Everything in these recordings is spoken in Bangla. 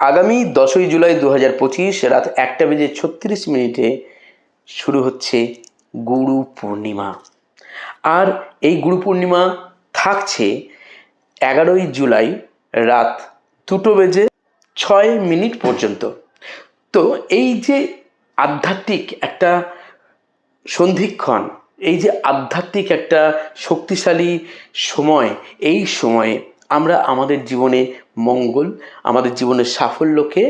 আগামী দশই জুলাই দু হাজার পঁচিশ রাত একটা বেজে ছত্রিশ মিনিটে শুরু হচ্ছে গুরু পূর্ণিমা। আর এই গুরু পূর্ণিমা থাকছে এগারোই জুলাই রাত দুটো বেজে ছয় মিনিট পর্যন্ত। তো এই যে আধ্যাত্মিক একটা সন্ধিক্ষণ, এই যে আধ্যাত্মিক একটা শক্তিশালী সময়, এই সময়ে আমরা আমাদের জীবনে মঙ্গল আমাদের জীবনের সাফল্যকে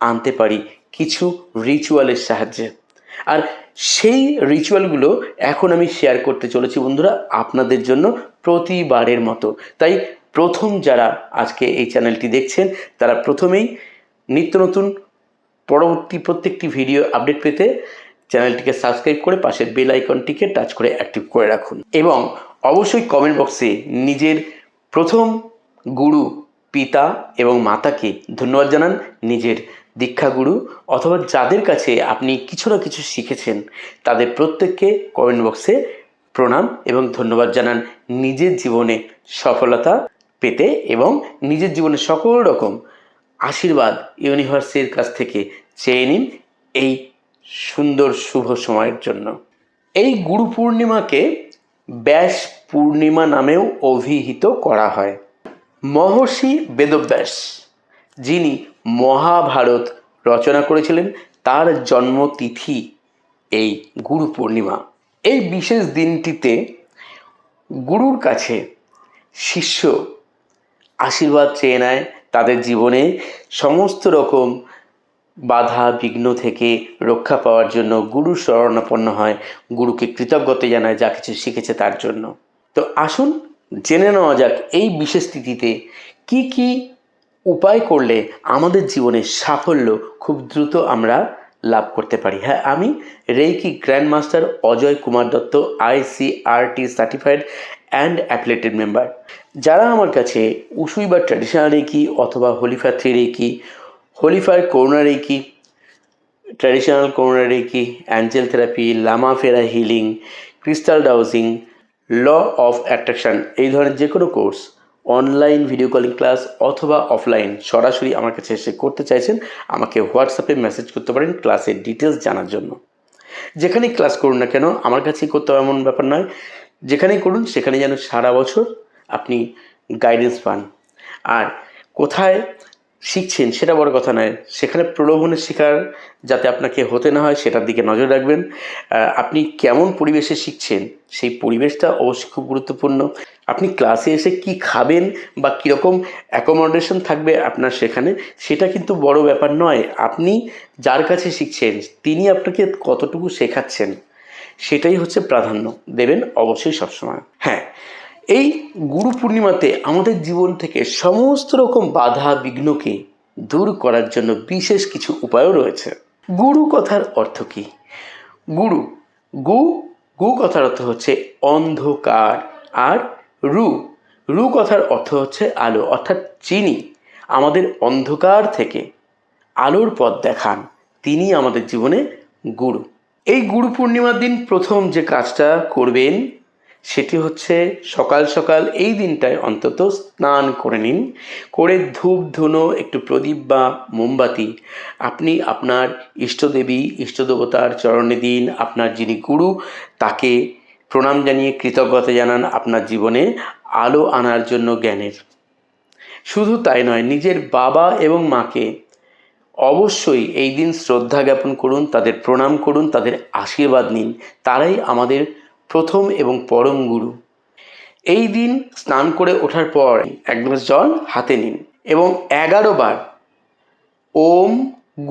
আনতে পারি কিছু রিচুয়ালের সাহায্যে। আর সেই রিচুয়ালগুলো এখন আমি শেয়ার করতে চলেছি বন্ধুরা আপনাদের জন্য প্রতিবারের মতো। তাই প্রথম যারা আজকে এই চ্যানেলটি দেখছেন, তারা প্রথমেই নিত্য নতুন পরবর্তী প্রত্যেকটি ভিডিও আপডেট পেতে চ্যানেলটিকে সাবস্ক্রাইব করে পাশের বেল আইকনটিকে টাচ করে অ্যাক্টিভ করে রাখুন। এবং অবশ্যই কমেন্ট বক্সে নিজের প্রথম গুরু পিতা এবং মাতাকে ধন্যবাদ জানান নিজের দীক্ষাগুরু অথবা যাদের কাছে আপনি কিছু না কিছু শিখেছেন, তাদের প্রত্যেককে কমেন্ট বক্সে প্রণাম এবং ধন্যবাদ জানান। নিজের জীবনে সফলতা পেতে এবং নিজের জীবনে সকল রকম আশীর্বাদ ইউনিভার্সের কাছ থেকে চেয়ে নিন এই সুন্দর শুভ সময়ের জন্য। এই গুরু পূর্ণিমাকে ব্যাস পূর্ণিমা নামেও অভিহিত করা হয়। মহর্ষি বেদব্যাস, যিনি মহাভারত রচনা করেছিলেন, তার জন্মতিথি এই গুরু পূর্ণিমা। এই বিশেষ দিনটিতে গুরুর কাছে শিষ্য আশীর্বাদ চেয়ে নেয় তাদের জীবনে সমস্ত রকম বাধা বিঘ্ন থেকে রক্ষা পাওয়ার জন্য গুরু শরণাপন্ন হয়, গুরুকে কৃতজ্ঞতা জানায়, যা কিছু শিখেছে তার জন্য। তো আসুন জেনে নেওয়া যাক এই বিশেষ তিথিতে কি কি উপায় করলে আমাদের জীবনে সাফল্য খুব দ্রুত আমরা লাভ করতে পারি। হ্যাঁ আমি reiki grand master Ajay Kumar Dutta ICRT certified and affiliated member. যারা আমার কাছে উসুই বা ট্র্যাডিশনাল রেকি অথবা holy fire three reiki হোলিফার corona reiki traditional corona reiki angel therapy, Lama Fera healing, crystal dowsing law of attraction, এই ধরনের যে কোনো course, online video calling class অথবা অফলাইন সরাসরি আমার কাছে এসে করতে চাইছেন, আমাকে হোয়াটসঅ্যাপে মেসেজ করতে পারেন ক্লাসের ডিটেলস জানার জন্য। যেখানেই ক্লাস করুন না কেন, আমার কাছেই করতে হবে এমন ব্যাপার নয়। যেখানেই করুন সেখানে যেন সারা বছর আপনি গাইডেন্স পান। আর কোথায় শিখছেন, সেটা বড় কথা নয়। সেখানে প্রলোভনের শিকার যাতে আপনাকে হতে না হয়, সেটার দিকে নজর রাখবেন। আপনি কেমন পরিবেশে শিখছেন, সেই পরিবেশটা অবশ্যই খুব গুরুত্বপূর্ণ। আপনি ক্লাসে এসে কি খাবেন বা কীরকম অ্যাকোমোডেশন থাকবে আপনার সেখানে, সেটা কিন্তু বড় ব্যাপার নয়। আপনি যার কাছে শিখছেন, তিনি আপনাকে কতটুকু শেখাচ্ছেন, সেটাই হচ্ছে প্রাধান্য দেবেন অবশ্যই সবসময়। হ্যাঁ এই গুরু পূর্ণিমাতে আমাদের জীবন থেকে সমস্ত রকম বাধা, বিঘ্নকে দূর করার জন্য বিশেষ কিছু উপায়ও রয়েছে। গুরু কথার অর্থ কী? গুরু, গু গু কথার অর্থ হচ্ছে অন্ধকার আর রু রু কথার অর্থ হচ্ছে আলো, অর্থাৎ চিনি। আমাদের অন্ধকার থেকে আলোর পথ দেখান, তিনি আমাদের জীবনে গুরু। এই গুরু পূর্ণিমার দিন প্রথম যে কাজটা করবেন সেটি হচ্ছে সকাল সকাল এই দিনটায় অন্তত স্নান করে নিন। করে ধূপ, ধুনো, একটু প্রদীপ বা মোমবাতি। আপনি আপনার ইষ্টদেবী, ইষ্টদেবতার চরণে দিন। আপনার যিনি গুরু, তাকে প্রণাম জানিয়ে কৃতজ্ঞতা জানান আপনার জীবনে আলো আনার জন্য জ্ঞানের। শুধু তাই নয়, নিজের বাবা এবং মাকে অবশ্যই এই দিন শ্রদ্ধা জ্ঞাপন করুন, তাদের প্রণাম করুন, তাদের আশীর্বাদ নিন। তারাই আমাদের প্রথম এবং পরম গুরু। এই দিন স্নান করে ওঠার পর এক গ্লাস জল হাতে নিন এবং এগারো বার ওম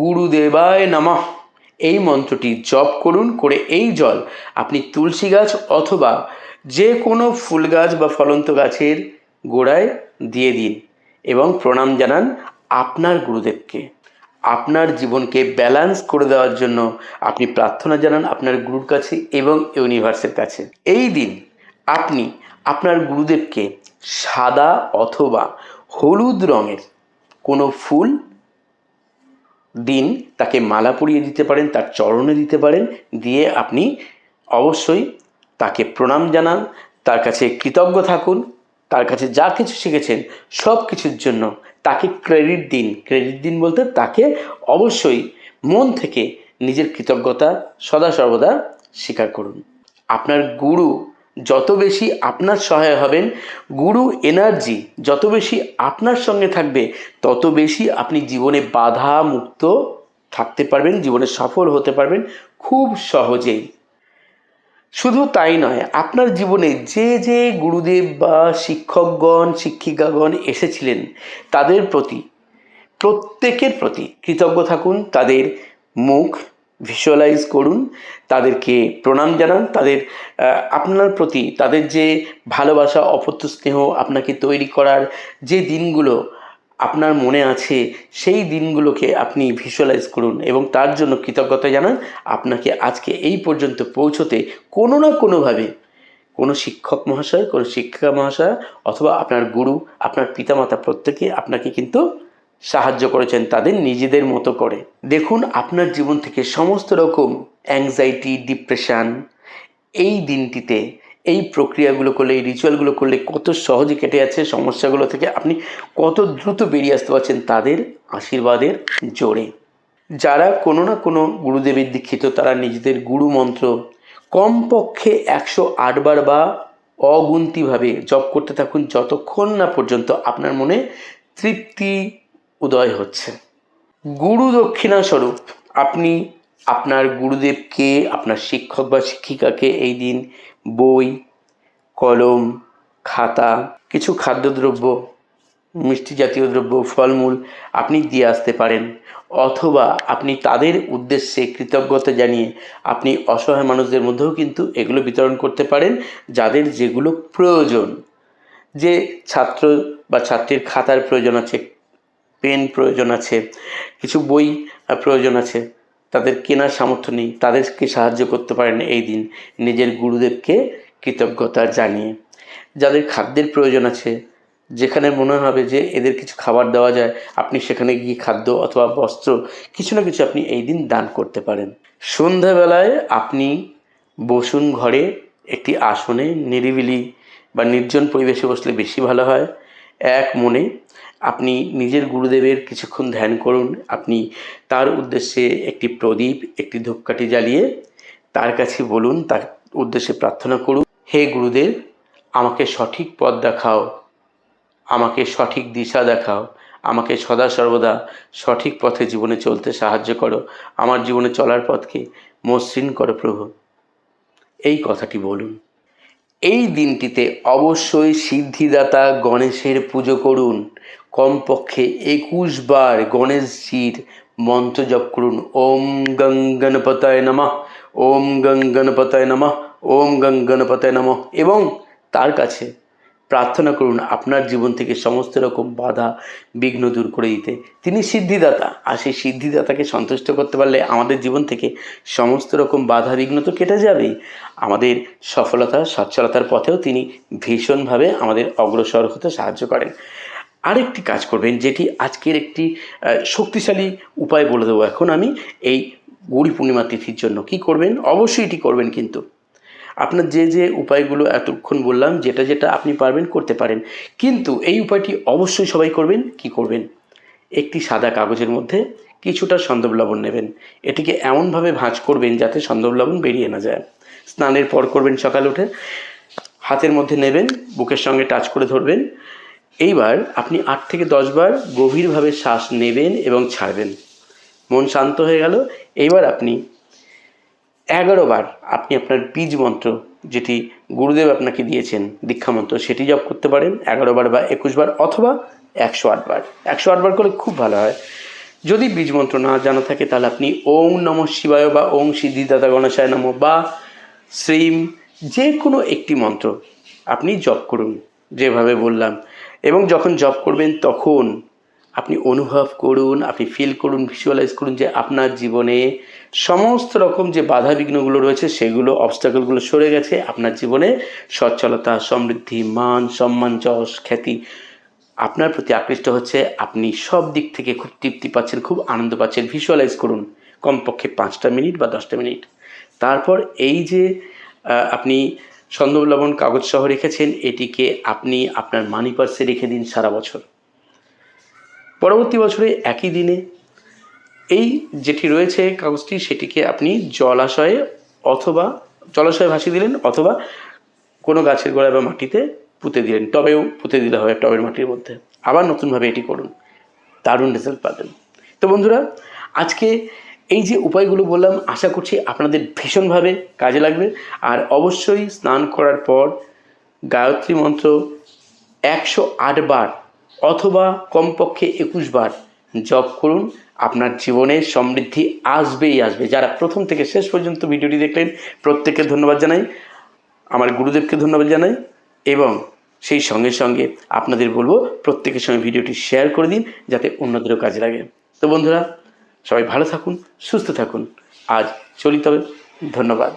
গুরুদেবায় নমঃ। এই মন্ত্রটি জপ করুন করে এই জল আপনি তুলসী গাছ অথবা যে কোনো ফুল গাছ বা ফলন্ত গাছের গোড়ায় দিয়ে দিন এবং প্রণাম জানান আপনার গুরুদেবকে। আপনার জীবনকে ব্যালেন্স করে দেওয়ার জন্য আপনি প্রার্থনা জানান আপনার গুরুর কাছে এবং ইউনিভার্সের কাছে। এই দিন আপনি আপনার গুরুদেবকে সাদা অথবা হলুদ রঙের কোনো ফুল দিন তাকে মালা পরিয়ে দিতে পারেন, তার চরণে দিতে পারেন, দিয়ে আপনি অবশ্যই তাকে প্রণাম জানান, তার কাছে কৃতজ্ঞ থাকুন তার কাছে যা কিছু শিখেছেন সব কিছুর জন্য তাকে ক্রেডিট দিন। ক্রেডিট দিন বলতে তাকে অবশ্যই মন থেকে নিজের কৃতজ্ঞতা সদা সর্বদা স্বীকার করুন। আপনার গুরু যত বেশি আপনার সহায় হবেন, গুরু এনার্জি যত বেশি আপনার সঙ্গে থাকবে, তত বেশি আপনি জীবনে বাধা মুক্ত থাকতে পারবেন, জীবনে সফল হতে পারবেন খুব সহজেই। শুধু তাই নয়, আপনার জীবনে যে যে গুরুদেব বা শিক্ষকগণ, শিক্ষিকাগণ এসেছিলেন, তাদের প্রতি, প্রত্যেকের প্রতি কৃতজ্ঞ থাকুন, তাদের মুখ ভিজুয়ালাইজ করুন, তাদেরকে প্রণাম জানান, তাদের আপনার প্রতি তাদের যে ভালোবাসা অপত্য স্নেহ আপনাকে তৈরি করার যে দিনগুলো আপনার মনে আছে সেই দিনগুলোকে আপনি ভিজুয়ালাইজ করুন এবং তার জন্য কৃতজ্ঞতা জানান। আপনাকে আজকে এই পর্যন্ত পৌঁছতে কোনো না কোনোভাবে কোনো শিক্ষক মহাশয়, কোনো শিক্ষিকা মহাশয় অথবা আপনার গুরু, আপনার পিতামাতা প্রত্যেকে আপনাকে কিন্তু সাহায্য করেছেন, তাদের নিজেদের মতো করে। দেখুন, আপনার জীবন থেকে সমস্ত রকম অ্যাংজাইটি ডিপ্রেশন এই দিনটিতে এই প্রক্রিয়াগুলো করলে, এই রিচুয়ালগুলো করলে কত সহজে কেটে যাচ্ছে, সমস্যাগুলো থেকে আপনি কত দ্রুত বেরিয়ে আসতে পারছেন তাদের আশীর্বাদের জোরে। যারা কোনো না কোনো গুরুদেবের দীক্ষিত, তারা নিজেদের গুরু মন্ত্র কমপক্ষে একশো আটবার বা অগুন্তিভাবে জপ করতে থাকুন যতক্ষণ না পর্যন্ত আপনার মনে তৃপ্তি উদয় হচ্ছে। গুরু দক্ষিণা স্বরূপ, আপনি আপনার গুরুদেবকে, আপনার শিক্ষক বা শিক্ষিকাকে এই দিন বই, কলম, খাতা, কিছু খাদ্যদ্রব্য, মিষ্টি জাতীয় দ্রব্য, ফলমূল আপনি দিয়ে আসতে পারেন। অথবা আপনি তাদের উদ্দেশ্যে কৃতজ্ঞতা জানিয়ে আপনি অসহায় মানুষদের মধ্যেও কিন্তু এগুলো বিতরণ করতে পারেন, যাদের যেগুলো প্রয়োজন। যে ছাত্র বা ছাত্রীর খাতার প্রয়োজন আছে, পেন প্রয়োজন আছে, কিছু বই প্রয়োজন আছে তাদের কেনার সামর্থ্য নেই, তাদেরকে সাহায্য করতে পারেন এই দিন। নিজের গুরুদেবকে কৃতজ্ঞতা জানিয়ে। যাদের খাদ্যের প্রয়োজন আছে, যেখানে মনে হবে যে এদের কিছু খাবার দেওয়া যায়, আপনি সেখানে গিয়ে খাদ্য অথবা বস্ত্র কিছু না কিছু আপনি এই দিন দান করতে পারেন। সন্ধ্যাবেলায় আপনি বসুন ঘরে, একটি আসনে নিরিবিলি বা নির্জন পরিবেশে বসলে বেশি ভালো হয়। এক মনে আপনি নিজের গুরুদেবের কিছুক্ষণ ধ্যান করুন। আপনি তার উদ্দেশ্যে একটি প্রদীপ, একটি ধূপকাঠি জ্বালিয়ে তার কাছে বলুন, তার উদ্দেশ্যে প্রার্থনা করুন, হে গুরুদেব, আমাকে সঠিক পথ দেখাও, আমাকে সঠিক দিশা দেখাও, আমাকে সদা সর্বদা সঠিক পথে জীবনে চলতে সাহায্য করো, আমার জীবনে চলার পথকে মসৃণ করো প্রভু। এই কথাটি বলুন। এই দিনটিতে অবশ্যই সিদ্ধিদাতা গণেশের পুজো করুন। কমপক্ষে একুশ বার গণেশজির মন্ত্র জপ করুন। ওম গং গণপতায় নমঃ, ওম গং গণপতায় নমঃ, ওম গং গণপতায় নমঃ এবং তার কাছে প্রার্থনা করুন আপনার জীবন থেকে সমস্ত রকম বাধা, বিঘ্ন দূর করে দিতে। তিনি সিদ্ধিদাতা, আর সেই সিদ্ধিদাতাকে সন্তুষ্ট করতে পারলে আমাদের জীবন থেকে সমস্ত রকম বাধা, বিঘ্ন তো কেটে যাবেই আমাদের সফলতা, সচ্ছলতার পথেও তিনি ভীষণভাবে আমাদের অগ্রসর হতে সাহায্য করেন। আরেকটি কাজ করবেন, যেটি আজকের একটি শক্তিশালী উপায় বলে দেবো এখন আমি, এই গৌরী পূর্ণিমা তিথির জন্য। কি করবেন? অবশ্যই এটি করবেন কিন্তু। আপনার যে যে উপায়গুলো এতক্ষণ বললাম, যেটা যেটা আপনি পারবেন করতে পারেন। কিন্তু এই উপায়টি অবশ্যই সবাই করবেন। কি করবেন? একটি সাদা কাগজের মধ্যে কিছুটা সন্দব লবণ নেবেন। এটিকে এমনভাবে ভাঁজ করবেন যাতে সন্দব লবণ বেরিয়ে না যায়। স্নানের পর করবেন সকাল উঠে। হাতের মধ্যে নেবেন, বুকের সঙ্গে টাচ করে ধরবেন। এইবার আপনি আট থেকে দশ বার গভীরভাবে শ্বাস নেবেন এবং ছাড়বেন। মন শান্ত হয়ে গেল। এইবার আপনি এগারো বার আপনি আপনার বীজ মন্ত্র যেটি গুরুদেব আপনাকে দিয়েছেন, দীক্ষা মন্ত্র, সেটি জপ করতে পারেন এগারো বার বা একুশ বার অথবা একশো আট বার। একশো আট বার করলে খুব ভালো হয়। যদি বীজ মন্ত্র না জানা থাকে, তাহলে আপনি ওং নম শিবায় বা ওং সিদ্ধিদাতা গণেশায় নম বা শ্রীম যে কোনো একটি মন্ত্র আপনি জপ করুন, যেভাবে বললাম। এবং যখন জপ করবেন, তখন আপনি অনুভব করুন, আপনি ফিল করুন ভিজুয়ালাইজ করুন যে আপনার জীবনে সমস্ত রকম যে বাধা বিঘ্নগুলো রয়েছে, সেগুলো অবস্টাকলগুলো সরে গেছে। আপনার জীবনে সচ্ছলতা, সমৃদ্ধি, মান, সম্মান, যশ, খ্যাতি, আপনার প্রতি আকৃষ্ট হচ্ছে। আপনি সব দিক থেকে খুব তৃপ্তি পাচ্ছেন, খুব আনন্দ পাচ্ছেন। ভিজুয়ালাইজ করুন, কমপক্ষে পাঁচটা মিনিট বা দশটা মিনিট। তারপর এই যে আপনি সন্দব লবণ কাগজ সহ রেখেছেন, এটিকে আপনি আপনার মানি পার্সে রেখে দিন সারা বছর। পরবর্তী বছরে একই দিনে এই যেটি রয়েছে কাগজটি, সেটিকে আপনি জলাশয়ে অথবা জলাশয়ে ভাসিয়ে দিলেন অথবা কোনো গাছের গোড়ায় বা মাটিতে পুঁতে দিলেন। টবেও পুঁতে দিলে হবে টবের মাটির মধ্যে। আবার নতুনভাবে এটি করুন। দারুণ রেজাল্ট পাবেন। তো বন্ধুরা, আজকে এই যে উপায়গুলো বললাম, আশা করছি আপনাদের ভীষণভাবে কাজে লাগবে। আর অবশ্যই স্নান করার পর গায়ত্রী মন্ত্র একশো আট বার অথবা কমপক্ষে একুশ বার জপ করুন। আপনার জীবনে সমৃদ্ধি আসবেই আসবে। যারা প্রথম থেকে শেষ পর্যন্ত ভিডিওটি দেখলেন, প্রত্যেককে ধন্যবাদ জানাই। আমার গুরুদেবকে ধন্যবাদ জানাই এবং সেই সঙ্গে সঙ্গে আপনাদের বলব, প্রত্যেকের সঙ্গে ভিডিওটি শেয়ার করে দিন যাতে অন্যদেরও কাজে লাগে। তো বন্ধুরা, সবাই ভালো থাকুন, সুস্থ থাকুন। আজ চলি তবে ধন্যবাদ।